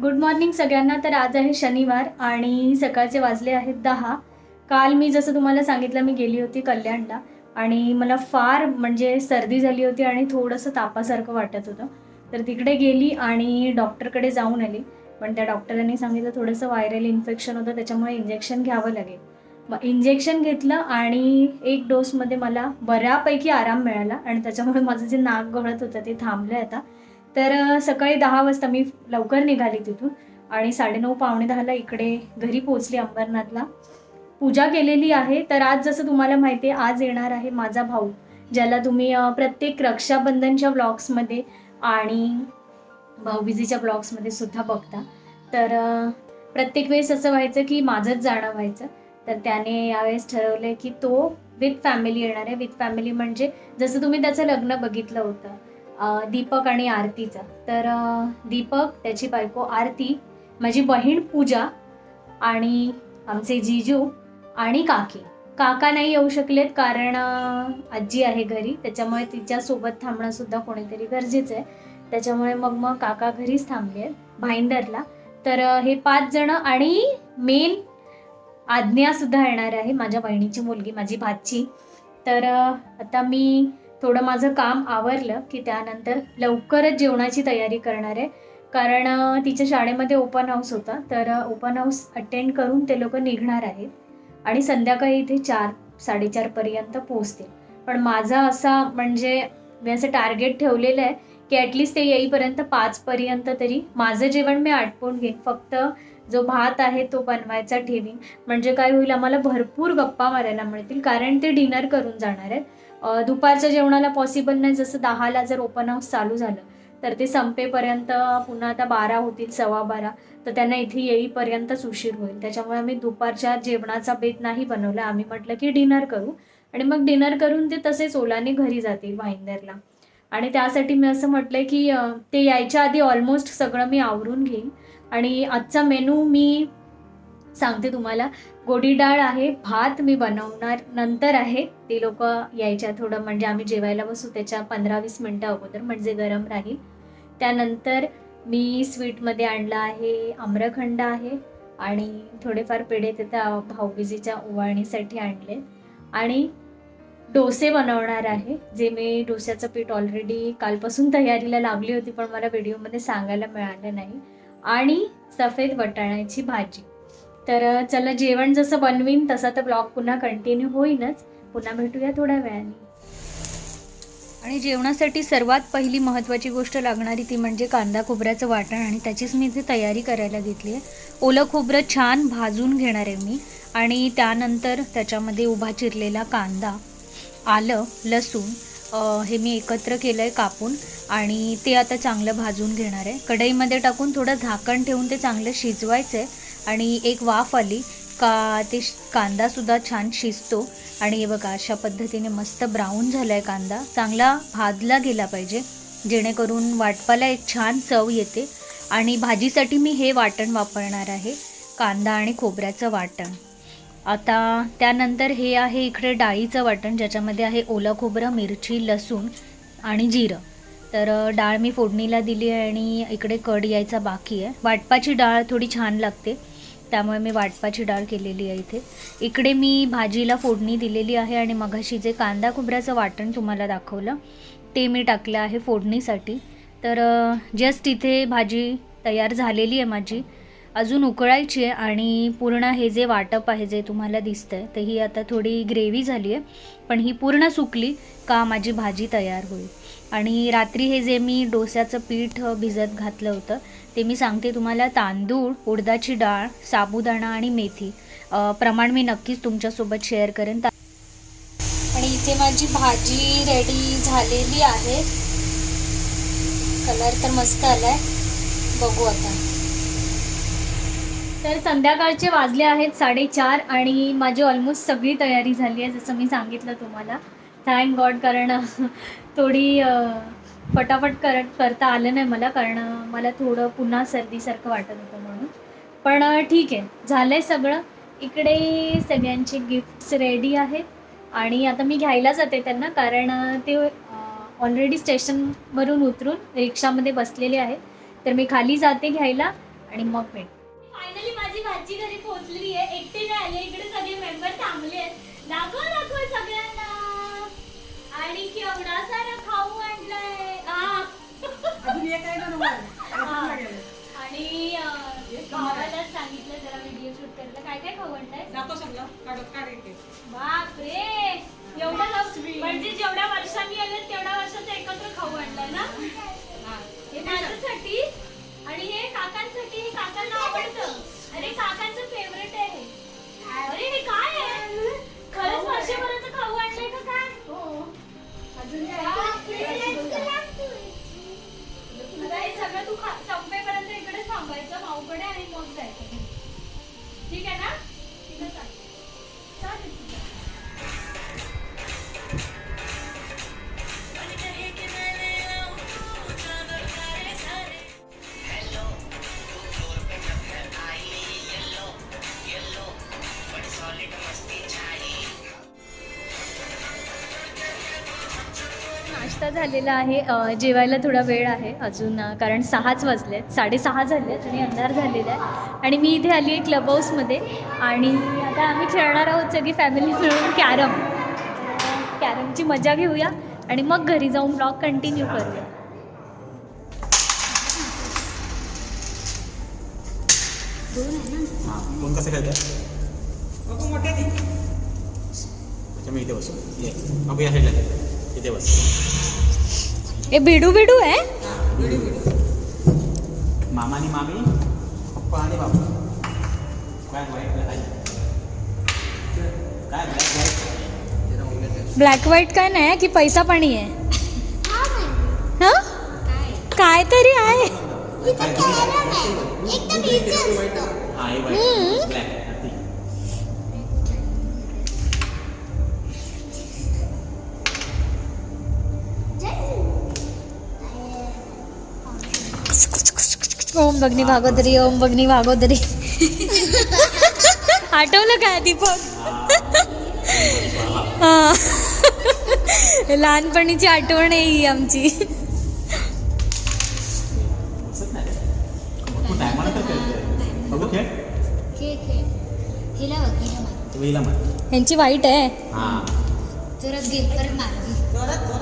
Good morning सगळ्यांना. तर आज आहे शनिवार आणि सकाळचे वाजले आहेत दहा. काल मी जसं तुम्हाला सांगितलं मी गेली होती कल्याणला आणि मला फार म्हणजे सर्दी झाली होती आणि थोडंसं तापासारखं वाटत होतं. तर तिकडे गेली आणि डॉक्टरकडे जाऊन आली. पण त्या डॉक्टरांनी सांगितलं थोडंसं व्हायरल इन्फेक्शन होतं त्याच्यामुळे इंजेक्शन घ्यावं लागेल. मग इंजेक्शन घेतलं आणि एक डोसमध्ये मला बऱ्यापैकी आराम मिळाला आणि त्याच्यामुळे माझं जे नाक गळत होतं ते थांबलं आता. तर सकाळी दहा वाजता मी लवकर निघाली तिथून आणि साडेनऊ पावणे दहाला इकडे घरी पोचली अंबरनाथला. पूजा केलेली आहे तर आज जसं तुम्हाला माहिती आहे आज येणार आहे माझा भाऊ ज्याला तुम्ही प्रत्येक रक्षाबंधनच्या ब्लॉग्समध्ये आणि भाऊबीजीच्या ब्लॉग्समध्ये सुद्धा बघता. तर प्रत्येक वेळेस असं व्हायचं की माझंच जाणं व्हायचं तर त्याने यावेळेस ठरवलं की तो विथ फॅमिली येणार आहे. विथ फॅमिली म्हणजे जसं तुम्ही त्याचं लग्न बघितलं होतं दीपक आणि आरतीचा. तर दीपक त्याची बायको आरती माझी बहीण पूजा आणि आमचे जिजू आणि काकी. काका नाही येऊ शकलेत कारण आजी आहे घरी. त्याच्यामुळे तिच्यासोबत थांबणंसुद्धा कोणीतरी गरजेचं आहे. त्याच्यामुळे मग मग काका घरीच थांबले आहेत भाईंदरला. तर हे पाच जण आणि मेन आज्ञासुद्धा येणार आहे माझ्या बहिणीची मुलगी माझी भाची. तर आता मी थोडं माझं काम आवरलं की त्यानंतर लवकरच जेवणाची तयारी करणार आहे. कारण तिच्या शाळेमध्ये ओपन हाऊस होता. तर ओपन हाऊस अटेंड करून ते लोक निघणार आहेत. आणि संध्याकाळी इथे चार साडेचारपर्यंत पोहोचतील. पण माझा असा म्हणजे मी असं टार्गेट ठेवलेलं आहे की ॲटलिस्ट ते येईपर्यंत पाचपर्यंत तरी माझं जेवण मी आटपून घेईन. फक्त जो भात आहे तो बनवायचा ठेवीन. म्हणजे काय होईल आम्हाला भरपूर गप्पा मारायला मिळतील. कारण ते डिनर करून जाणार आहेत. दुपारच्या जेवणाला पॉसिबल नाही. जसं दहाला जर ओपन हाऊस चालू झालं तर ते संपेपर्यंत पुन्हा आता बारा होतील सव्वा बारा. तर त्यांना इथे येईपर्यंतच उशीर होईल. त्याच्यामुळे आम्ही दुपारच्या जेवणाचा बेत नाही बनवला. आम्ही म्हटलं की डिनर करू. आणि मग डिनर करून ते तसेच ओलाने घरी जातील भाईंदरला आणि त्यासाठी मी असं म्हटलं की ते यायच्या आधी ऑलमोस्ट सगळं मी आवरून घेईन. आणि आजचा मेनू मी सांगते तुम्हाला. गोडी डाळ आहे भात मी बनवणार नंतर आहे. ते लोक यायच्या थोडं म्हणजे आम्ही जेवायला बसू त्याच्या पंधरा वीस मिनटं अगोदर म्हणजे गरम राहील. त्यानंतर मी स्वीटमध्ये आणलं आहे आम्रखंड आहे आणि थोडेफार पेढे ते त्या भाऊबीजीच्या ओवाळणीसाठी आणले. आणि डोसे बनवणार आहे जे मी डोस्याचं पीठ ऑलरेडी कालपासून तयारीला लागली होती पण मला व्हिडिओमध्ये सांगायला मिळालं नाही. आणि सफेद वटाण्याची भाजी. तर चला जेवण जसं बनवीन तसा तर ब्लॉग पुन्हा कंटिन्यू होईनच. पुन्हा भेटूया थोड्या वेळाने. आणि जेवणासाठी सर्वात पहिली महत्त्वाची गोष्ट लागणारी ती म्हणजे कांदा खोबऱ्याचं वाटण आणि त्याचीच मी इथे तयारी करायला घेतली आहे. ओलं खोबरं छान भाजून घेणार आहे मी आणि त्यानंतर त्याच्यामध्ये उभा चिरलेला कांदा आलं लसूण हे मी एकत्र केलं आहे कापून आणि ते आता चांगलं भाजून घेणार आहे. कढईमध्ये टाकून थोडं झाकण ठेवून ते चांगलं शिजवायचं आहे आणि एक वाफ आली. का ते कांदासुद्धा छान शिजतो. आणि हे बघा अशा पद्धतीने मस्त ब्राऊन झाला आहे कांदा. चांगला भाजला गेला पाहिजे. जेणेकरून वाटपाला एक छान चव येते. आणि भाजीसाठी मी हे वाटण वापरणार आहे. कांदा आणि खोबऱ्याचं वाटण. आता त्यानंतर हे आहे इकडे डाळीचं वाटण ज्याच्यामध्ये आहे ओलं खोबरं मिरची लसूण आणि जिरं. तर डाळ मी फोडणीला दिली आहे आणि इकडे कड यायचा बाकी आहे. वाटपाची डाळ थोडी छान लागते. त्यामुळे मी वाटपाची डाळ केलेली आहे इथे. इकडे मी भाजीला फोडणी दिलेली आहे आणि मघाशी जे कांदा खोबऱ्याचं वाटण तुम्हाला दाखवलं ते मी टाकलं आहे फोडणीसाठी. तर जस्ट इथे भाजी तयार झालेली आहे माझी. अजून उकळायची आहे आणि पूर्ण हे जे वाटप आहे जे तुम्हाला दिसतं आहे तर ही आता थोडी ग्रेव्ही झाली आहे. पण ही पूर्ण सुकली का माझी भाजी तयार होईल. आणि रात्री हे जे मी डोस्याचं पीठ भिजत घातलं होतं ते मी सांगते तुम्हाला. तांदूळ उडदाची डाळ साबुदाणा आणि मेथी. प्रमाण मी नक्कीच तुमच्यासोबत शेअर करेन. आणि इथे माझी भाजी रेडी झालेली आहे. कलर तर मस्त आलाय. बघू आता. तर संध्याकाळचे वाजले आहेत साडेचार आणि माझी ऑलमोस्ट सगळी तयारी झाली आहे जसं मी सांगितलं तुम्हाला. थँक गॉड कारण थोडी फटाफट करत करता आलं नाही मला कारण मला थोडं पुन्हा सर्दीसारखं वाटत होतं म्हणून. पण ठीक आहे. झालं आहे सगळं. इकडे सगळ्यांचे गिफ्ट्स रेडी आहेत. आणि आता मी घ्यायला जाते त्यांना कारण ते ऑलरेडी स्टेशनवरून उतरून रिक्षामध्ये बसलेले आहेत. तर मी खाली जाते घ्यायला आणि मग भेट. फायनली माझी भाजी घरी पोहोचलेली आहे. एकटी नाही आली इकडे सगळे मेंबर थांबले आहेत. दाखव दाखव सगळ्यांना. आणि केवढा सारा खाऊ आणलाय. हा. हा. आणि अं, भावाला सांगितलं जरा व्हिडिओ शूट करायला काय काय खाऊ आणलंय? बापरे. एवढा लव- म्हणजे जेवढ्या वर्षांनी आले तेवढ्या वर्षाचं एकत्र खाऊ आणलाय ना? हे. माझ्यासाठी आणि हे काकांसाठी. हे काकांना नाश्ता झालेला आहे जेवायला थोडा वेळ आहे अजून कारण सहाच वाजले आहेत साडेसहा झाले आहेत आणि अंधार झालेला आहे. आणि मी इथे आली आहे क्लब हाऊसमध्ये आणि आता आम्ही खेळणार आहोत सगळी फॅमिली मिळून कॅरम. कॅरमची मजा घेऊया आणि मग घरी जाऊन ब्लॉग कंटिन्यू करूया. हां कसं मी इथे बसू. ये अगो या साईडला इथे बस. हे बिडू बिडू आहे मामा आणि मामी पप्पा आणि बाबा. काय वाईट काय काय ब्लॅक वाईट ब्लॅक व्हाईट काय नाही की पैसा पाणी आहे हां? काय तरी आहे. ओम भगनी भागोदरी ओम भगनी भागोदरी आठवलं काय दीपक? हा. लहानपणीची आठवण आहे ही आमची. बसत नाही तू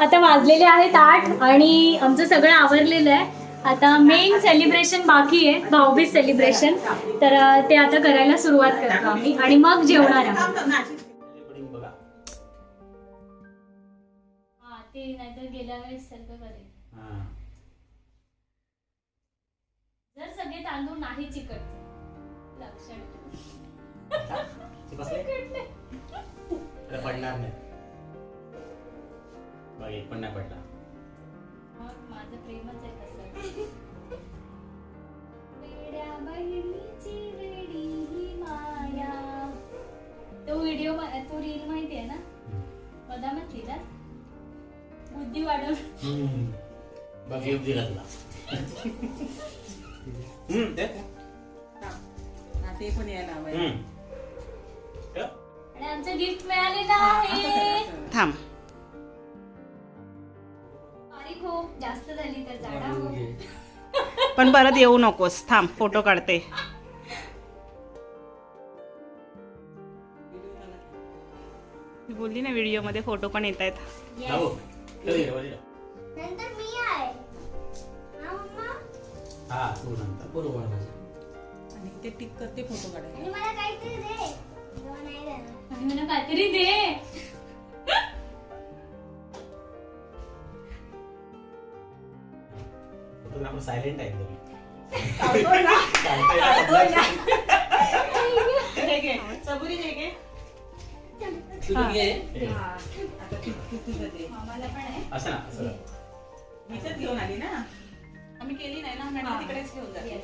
आता वाजलेले आहेत आठ आणि आमचं सगळं आवरलेलं आहे. आता मेन सेलिब्रेशन बाकी आहे भाऊबीज सेलिब्रेशन तर ते आता करायला सुरुवात करतो आम्ही. आणि मग जेवणार आहोत हा ते नाहीतर गेल्या वेळेस करेल. हां. जर सगळे तांदूळ नाही चिकटते लक्षात पडणार नाही. बघ एक पण नाही पडला. मग माझं प्रेमच आहे तसं. वेड्या बहिणीची वेडी ही माया. तो व्हिडिओ तो रील माहिती आहे ना? बदामच लिहिला. बुद्धी वाढवून बघ गिफ्ट दिला तुला हम्म, दे. ते पण यायला. हम्म. ठेव. आणि आमचं गिफ्ट मिळालेलं आहे. थांब. पण परत येऊ नकोस. थांब फोटो काढते. मी बोलली ना व्हिडिओमध्ये फोटो पण येत आहेत. जाऊ. ठेव इकडे, वर इकडे. नंतर मी आहे. हा मम्मा? हा तू नंतर. बरोबर आणि ते टिक करते फोटो काढायला. काहीतरी दे. मामाला पण आहे. असं ना असं ना. मीच घेऊन आली ना? आम्ही केली नाही ना हा. मॅडम तिकडेच घेऊन जाते.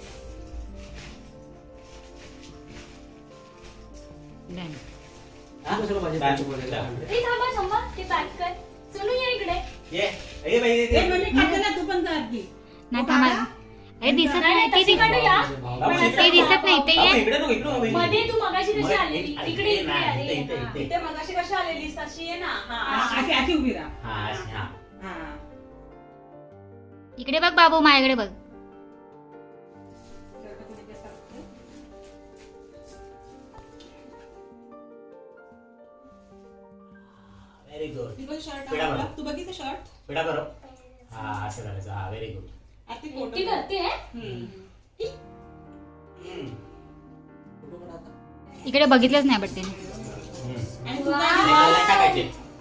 हा? कर. सोनू ये इकडे. ये. बाई, ये, ए, ये. मम्मी खाते ना? तू पण आधी. नाही थांबा. हे दिसत नाही, ते. दिसत नाही. ते ये. इकडे नको इकडे नको बाई. मध्ये तू मगाशी कशी आलेली? इकडे इकडे इकडे नाही, आली इथे, इथे. इथे. इथे मगाशी कशी आलेलीस? तशी आहे ना. हा. अशी अशी उभी राहा. हा अशी, हा. हा. इकडे बघ बाबू माझ्याकडे बघ. व्हेरी गुड ती बघ शर्ट पिढा. तू बघितलं शर्ट? बेटा बरं हा असं करायचं. हा व्हेरी गुड आरती मोठी फोटो करते हम्म. इकडे बघितलंच नाही बट त्याने.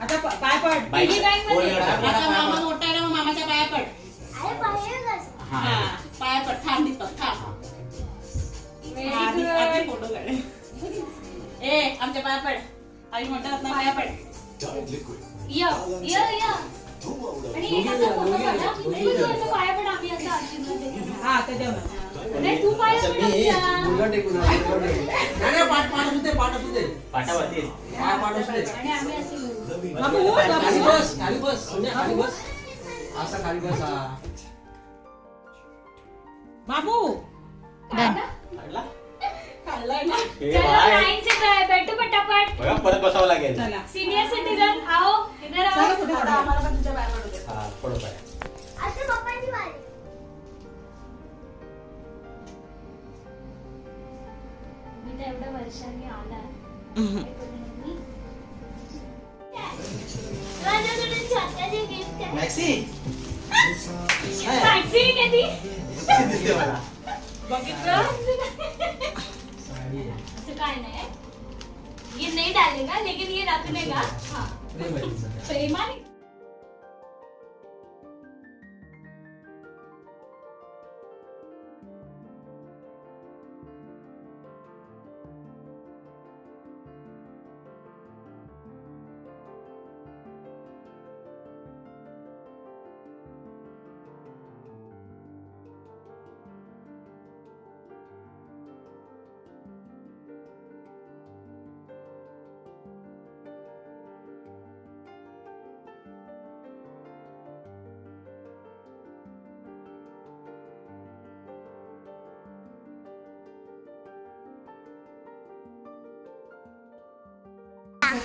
आता पाय पड. मध्ये. आता मामा मोठा आहे ना मामाच्या पाया पड. पाया पड. थांब दीपक थांब. फोटो काढ. ए आमच्या पाया पड. आई म्हणतात ना पाया पड. य य य हा असे बोलू. बाबू परत बसावं लागेल. चला. सीनियर सिटीजन आओ इधर आओ पडो पाय. मी तर एवढ्या वर्षांनी आला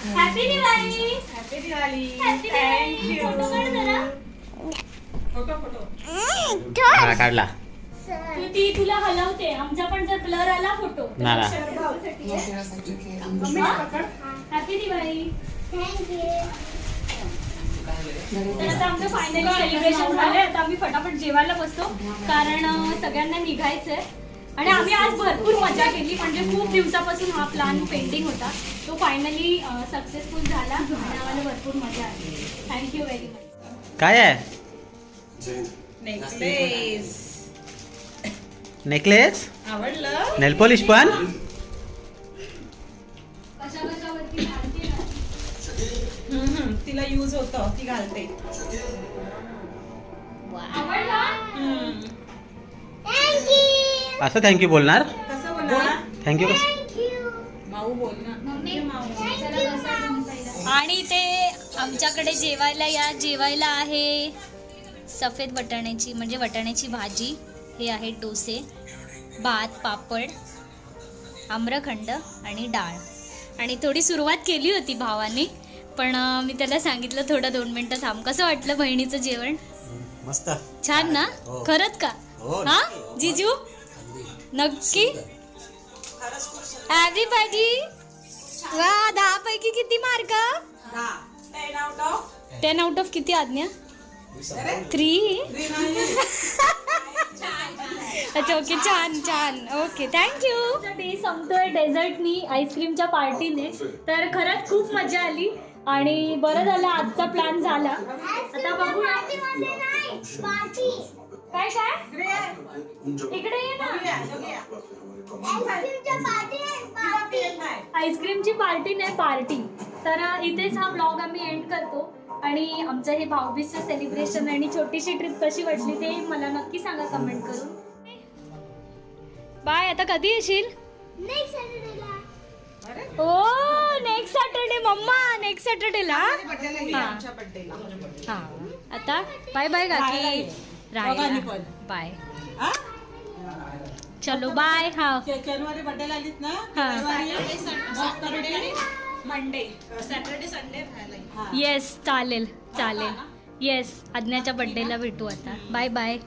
happy Diwali happy Diwali photo काढ जरा. फोटो फोटो हा काढला. तू ती तुला हलवते. आमचा पण जर ब्लर आला फोटो ना, ना. हॅपी दिवाळी तर आता आमचं फायनली सेलिब्रेशन झालंय. आता आम्ही फटाफट जेवायला बसतो. कारण सगळ्यांना निघायचंय. आणि आम्ही आज भरपूर मजा केली. म्हणजे खूप दिवसापासून हा प्लॅन पेंडिंग होता. तो फायनली सक्सेसफुल झाला आणि आम्हाला भरपूर मजा आली. थँक्यू व्हेरी मच काय आहे? नेकलेस. नेकलेस? आवडलं? नेल पॉलिश पण. तिला युज होतं ती घालते. असं थँक्यू बोलणार? थँक्यू आणि ते आमच्याकडे जेवायला या. जेवायला आहे सफेद वटाण्याची म्हणजे वटाण्याची भाजी. हे आहे डोसे भात पापड आम्रखंड आणि डाळ. आणि थोडी सुरुवात केली होती भावाने पण मी त्याला सांगितलं थोडं दोन मिनटं थांब. कसं वाटलं बहिणीचं जेवण? मस्त. छान ना? हो. खरंच का? हो, हा? जिजू? नक्की? एव्हरीबडी वा दहा पैकी किती mark? Ten out of ten out of किती आज्ञा? थ्री अच्छा ओके छान छान. ओके थँक्यू डे संपतोय डेझर्टनी आईस्क्रीमच्या पार्टीने. तर खरंच खूप मजा आली आणि बरं झालं आजचा प्लॅन झाला. आता बघूया काय काय इकडे ये. ना. आईस्क्रीमची पार्टी नाही पार्टी. तर इथेच हा ब्लॉग आम्ही एंड करतो. आणि आमचं हे भाऊबीजचं सेलिब्रेशन आणि छोटीशी ट्रिप कशी वाटली ते मला नक्की सांगा कमेंट करून. बाय आता कधी येशील? हो नेक्स्ट सॅटरडे मम्मा नेक्स्ट सॅटरडेला हा. आता बाय बाय काकी बाय. हा? चलो बाय. हा. शनिवारी बड्डेला आलीत ना? हा. मंडे सॅटर्डे संडे हा. येस चालेल चालेल. येस आज्ञाच्या बड्डेला भेटू आता. Bye bye.